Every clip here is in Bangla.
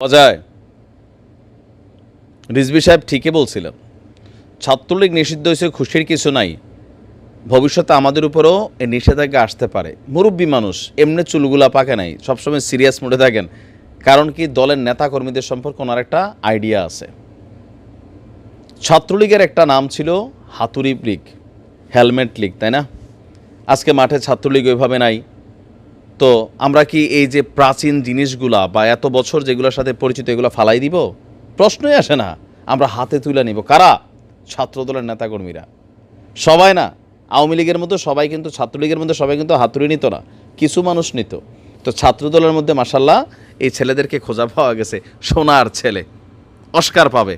অজয় রিজবি সাহেব ঠিকই বলছিলেন, ছাত্রলীগ নিষিদ্ধ হয়েছে, খুশির কিছু নাই। ভবিষ্যতে আমাদের উপরেও এই নিষেধাজ্ঞা আসতে পারে। মুরব্বী মানুষ, এমনি চুলগুলা পাকে নাই, সবসময় সিরিয়াস মোডে থাকেন। কারণ কি, দলের নেতা কর্মীদের সম্পর্কে ওনার একটা আইডিয়া আছে। ছাত্রলীগের একটা নাম ছিল হাতুড়ি লীগ, হেলমেট লীগ, তাই না? আজকে মাঠে ছাত্রলীগ ওইভাবে নাই। তো আমরা কি এই যে প্রাচীন জিনিসগুলা বা এত বছর যেগুলোর সাথে পরিচিত এগুলো ফালাই দিব? প্রশ্নই আসে না। আমরা হাতে তুলে নিব। কারা? ছাত্রদলের নেতাকর্মীরা। সবাই না? আওয়ামী লীগের মতো সবাই কিন্তু, ছাত্রলীগের মধ্যে সবাই কিন্তু হাতুড়ি নিত না। কিছু মানুষ নিত। তো ছাত্রদলের মধ্যে মাসাল্লাহ এই ছেলেদেরকে খোঁজা পাওয়া গেছে। সোনার ছেলে। অস্কার পাবে।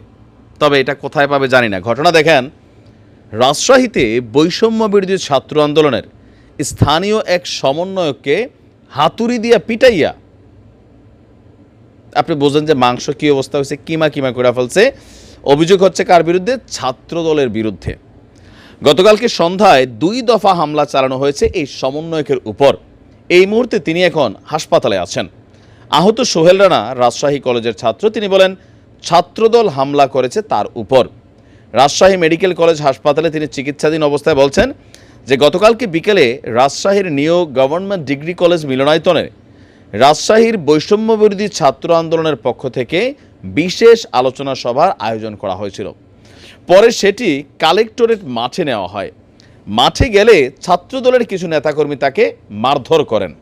তবে এটা কোথায় পাবে জানি না। ঘটনা দেখেন, রাজশাহীতে বৈষম্য বিরোধী ছাত্র আন্দোলনের স্থানীয় এক সমন্বয়ককে হাতুড়ি দিয়া পিটাইয়া। আপনি বোঝেন যে মাংস কী অবস্থা হয়েছে, কিমা কিমা করে ফেলছে। অভিযোগ হচ্ছে কার বিরুদ্ধে? ছাত্র দলের বিরুদ্ধে। গতকালকে সন্ধ্যায় দুই দফা হামলা চালানো হয়েছে এই সমন্বয়কের উপর। এই মুহূর্তে তিনি এখন হাসপাতালে আছেন। আহত সোহেল রানা, রাজশাহী কলেজের ছাত্র, তিনি বলেন, ছাত্রদল হামলা করেছে তার উপর। রাজশাহী মেডিকেল কলেজ হাসপাতালে তিনি চিকিৎসাধীন অবস্থায় বলছেন যে গতকালকে বিকেলে রাজশাহীর নিউ গভর্নমেন্ট ডিগ্রি কলেজ মিলনায়তনে রাজশাহীর বৈষম্য বিরোধী ছাত্র আন্দোলনের পক্ষ থেকে বিশেষ আলোচনা সভার আয়োজন করা হয়েছিল। পরে সেটি কালেক্টরেট মাঠে নেওয়া হয়। মাঠে গেলে ছাত্রদলের কিছু নেতাকর্মী তাকে মারধর করেন।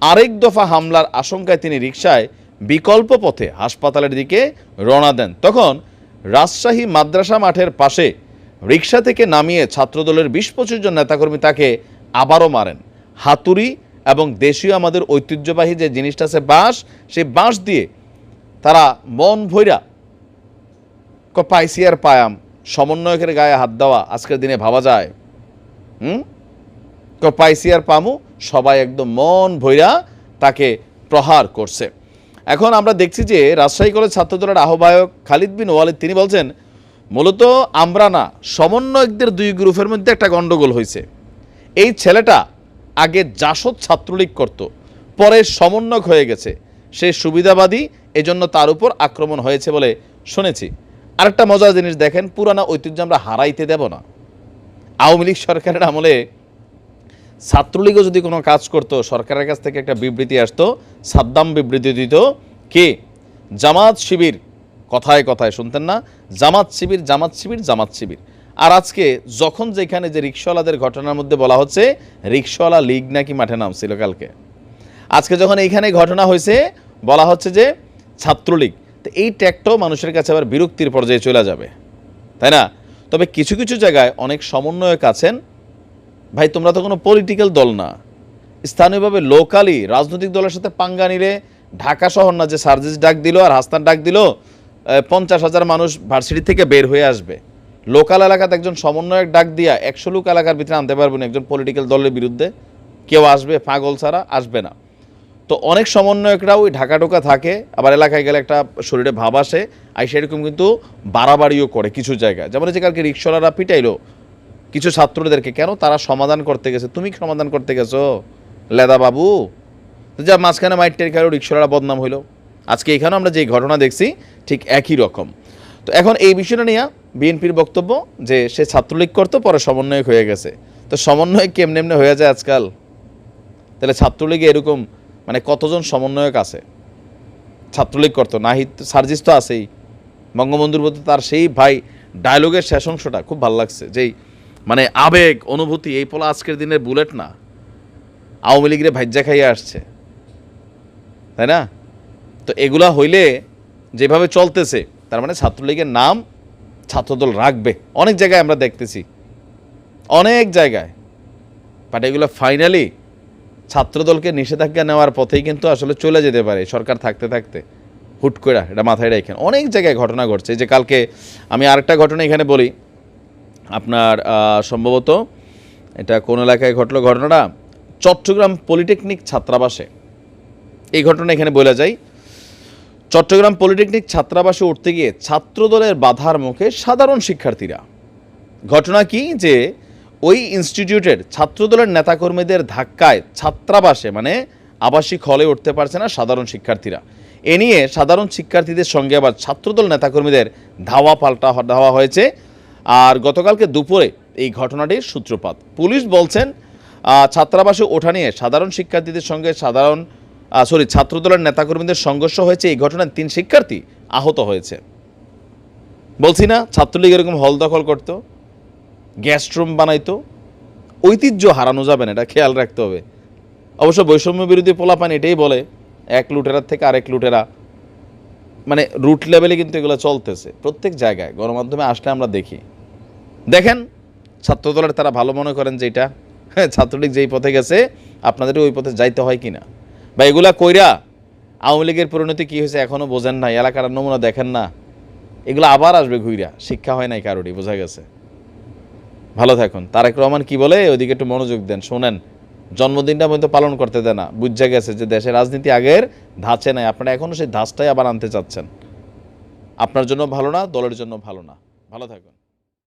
আরেক দফা হামলার আশঙ্কায় তিনি রিকশায় বিকল্প পথে হাসপাতালের দিকে রওনা দেন। তখন রাজশাহী মাদ্রাসা মাঠের পাশে রিকশা থেকে নামিয়ে ছাত্রদলের বিশ পঁচিশ জন নেতাকর্মী তাকে আবারও মারেন। হাতুড়ি এবং দেশীয় আমাদের ঐতিহ্যবাহী যে জিনিসটা আছে বাঁশ, সেই বাঁশ দিয়ে তারা মন ভৈরা ক পাইসি আর পায়াম, সমন্বয়কের গায়ে হাত দেওয়া আজকের দিনে ভাবা যায়। হুম? ক পাইসি আর পামু, সবাই একদম মন ভৈরা তাকে প্রহার করছে। এখন আমরা দেখছি যে রাজশাহী কলেজ ছাত্রদলের আহ্বায়ক খালিদ বিন ওয়ালিদ, তিনি বলছেন মূলত আমরা না সমন্বয়কদের দুই গ্রুপের মধ্যে একটা গন্ডগোল হয়েছে। এই ছেলেটা আগে জাসদ ছাত্রলীগ করত, পরে সমন্বয়ক হয়ে গেছে। সে সুবিধাবাদী, এজন্য তার উপর আক্রমণ হয়েছে বলে শুনেছি। আরেকটা মজার জিনিস দেখেন, পুরানা ঐতিহ্য আমরা হারাইতে দেব না। আওয়ামী লীগ সরকারের আমলে ছাত্রলীগও যদি কোনো কাজ করতো, সরকারের কাছ থেকে একটা বিবৃতি আসতো, সাদ্দাম বিবৃতি দিত, কে? জামাত শিবির। কথায় কথায় শুনতেন না, জামাত শিবির জামাত শিবির জামাত শিবির। আর আজকে যখন যেখানে যে রিক্সাওয়ালাদের ঘটনার মধ্যে বলা হচ্ছে, রিক্সাওয়ালা লীগ নাকি মাঠে নামছিল কালকে। আজকে যখন এইখানে ঘটনা হয়েছে, বলা হচ্ছে যে ছাত্রলীগ, তো এই ট্যাগটাও মানুষের কাছে আবার বিরক্তির পর্যায়ে চলে যাবে। তাই না? তবে কিছু কিছু জায়গায় অনেক সমন্বয়ক আছেন। ভাই, তোমরা তো কোনো পলিটিক্যাল দল না। স্থানীয়ভাবে লোকালি রাজনৈতিক দলের সাথে পাঙ্গা নিলে ঢাকা শহর না যে সার্জিস ডাক দিল আর হাস্তান ডাক দিল পঞ্চাশ হাজার মানুষ ভার্সিটি থেকে বের হয়ে আসবে। লোকাল এলাকাতে একজন সমন্বয়ক ডাক দিয়া একশো লোক এলাকার ভিতরে আনতে পারবে না, একজন পলিটিক্যাল দলের বিরুদ্ধে। কেউ আসবে, পাগল ছাড়া আসবে না। তো অনেক সমন্বয়করাও ওই ঢাকা ঢোকা থাকে, আবার এলাকায় গেলে একটা শরীরে ভাব আসে, আর সেরকম কিন্তু বাড়াবাড়িও করে কিছু জায়গায়। যেমন যে কালকে রিক্সাওয়ালারা পিটাইলো, কিছু ছাত্রদেরকে, কেন তারা সমাধান করতে গেছে? তুমি সমাধান করতে গেছো? লেদা বাবু? যা মাঝখানে মাইটের কারও রিক্সাওয়ালা বদনাম হইল। আজকে এখানেও আমরা যে ঘটনা দেখছি, ঠিক একই রকম। তো এখন এই বিষয়টা নিয়ে বিএনপির বক্তব্য যে সে ছাত্রলীগ করতো, পরে সমন্বয়ক হয়ে গেছে। তো সমন্বয়ক কেমনে এমনি হয়ে যায় আজকাল? তাহলে ছাত্রলীগে এরকম মানে কতজন সমন্বয়ক আছে? ছাত্রলীগ করতো, নাহিদ সার্জিস তো আছেই। বঙ্গবন্ধুর প্রতি তার সেই ভাই ডায়লগের শেষ অংশটা খুব ভালো লাগছে, যেই মানে আবেগ, অনুভূতি, এই পোলা আজকের দিনের বুলেট না। আওয়ামী লীগের ভাজ্যা খাইয়ে আসছে। তাই না? তো এগুলা হইলে যেভাবে চলতেছে, তার মানে ছাত্রলীগের নাম ছাত্রদল রাখবে। অনেক জায়গায় আমরা দেখতেছি। অনেক জায়গায়। বাট এগুলো ফাইনালি ছাত্রদলকে নিষেধাজ্ঞা নেওয়ার পথেই কিন্তু আসলে চলে যেতে পারে। সরকার থাকতে থাকতে। হুট করে এটা মাথায় রেখেন অনেক জায়গায় ঘটনা ঘটছে। যে কালকে আমি আরেকটা ঘটনা এখানে বলি। আপনার সম্ভবত এটা কোন এলাকায় ঘটলো ঘটনাটা? চট্টগ্রাম পলিটেকনিক ছাত্রাবাসে। এই ঘটনা এখানে বলা যায়। চট্টগ্রাম পলিটেকনিক ছাত্রাবাসে উঠতে গিয়ে ছাত্রদলের বাধার মুখে সাধারণ শিক্ষার্থীরা। ঘটনা কি? যে ওই ইনস্টিটিউটের ছাত্রদলের নেতাকর্মীদের ধাক্কায় ছাত্রাবাসে মানে আবাসিক হলে উঠতে পারছে না সাধারণ শিক্ষার্থীরা। এ নিয়ে সাধারণ শিক্ষার্থীদের সঙ্গে আবার ছাত্রদল নেতাকর্মীদের ধাওয়া পাল্টা ধাওয়া হয়েছে। আর গতকালকে দুপুরে এই ঘটনাটির সূত্রপাত। পুলিশ বলছেন ছাত্রাবাসে ওঠা নিয়ে সাধারণ শিক্ষার্থীদের সঙ্গে সাধারণ সরি ছাত্রদলের নেতাকর্মীদের সংঘর্ষ হয়েছে, এই ঘটনায় তিন শিক্ষার্থী আহত হয়েছে। বলছি না, ছাত্রলীগ এরকম হল দখল করতো গ্যাস্ট্রুম বানাইতো, ঐতিহ্য হারানো যাবে না, এটা খেয়াল রাখতে হবে। অবশ্য বৈষম্য বিরোধী পোলাপান এটাই বলে, এক লুটেরার থেকে আরেক লুটেরা মানে রুট লেভেলে কিন্তু এগুলো চলতেছে, প্রত্যেক জায়গায়, গণমাধ্যমে আসলে আমরা দেখি। দেখেন, ছাত্রদলের তারা ভালো মনে করেন যে এটা হ্যাঁ ছাত্রলীগ যেই পথে গেছে আপনাদের ওই পথে যাইতে হয় কিনা। বা এগুলা কইরা আওয়ামী লীগের পরিণতি কী হয়েছে এখনও বোঝেন না এলাকার নমুনা দেখেন না। এগুলো আবার আসবে ঘুইরা, শিক্ষা হয় নাই কারোরই, বোঝা গেছে। ভালো থাকুন। তারেক রহমান কি বলে? ওইদিকে একটু মনোযোগ দেন, শোনেন। জন্মদিনটা পর্যন্ত পালন করতে দেয় না। বুঝা গেছে যে দেশের রাজনীতি আগের, ধাঁচে নাই। আপনারা এখনও সেই ধাঁচটাই আবার আনতে চাচ্ছেন। আপনার জন্য ভালো না, দলের জন্য ভালো না। ভালো থাকুন।